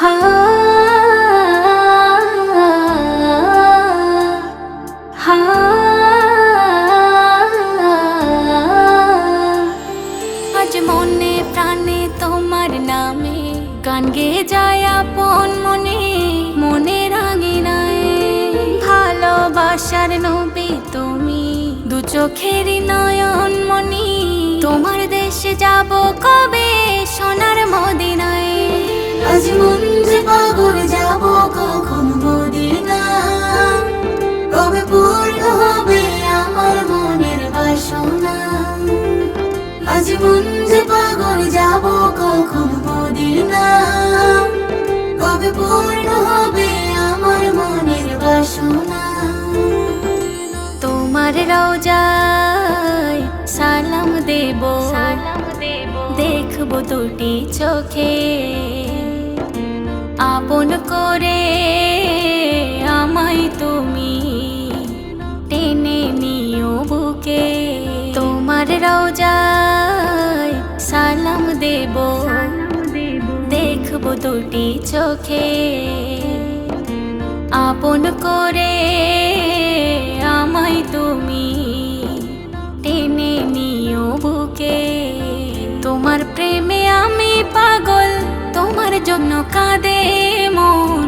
আজ মনে প্রাণে তোমার নামে গান গেয়ে যায় আপন মনে মনে ভালোবাসার তুমি দু চোখেরই নয়ন মনি তোমার দেশে যাব কবে কবে পূর্ণ হবে আমার মনের বাসনা। তোমার রওজায় সালাম দেব। সালাম দেব। দেখব দুটি চোখে। আপন করে আমায় তুমি টেনে নিও বুকে। তোমার রওজায় সালাম দেব। সালাম দুটি চোখে আপন করে আমায় তুমি টেনে নিও বুকে। তোমার প্রেমে আমি পাগল, তোমার জন্য কাঁদে মন।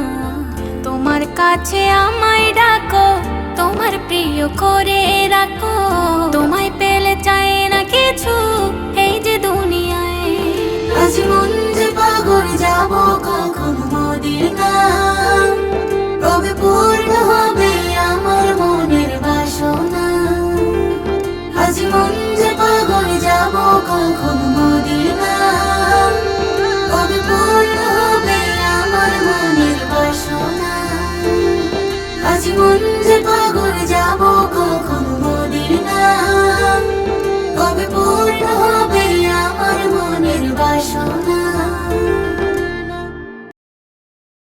তোমার কাছে আমায় ডাকো, তোমার প্রিয় করে রাখো। তোমায় পেলে চায় না কিছু এই যে দুনিয়ায়। আজ মন যে পাগল, যাব কখন মদিনা কবে পূর্ণ হবে আমার মনের বাসনা? আজ মন যে পাগল, যাব কখন মদিনা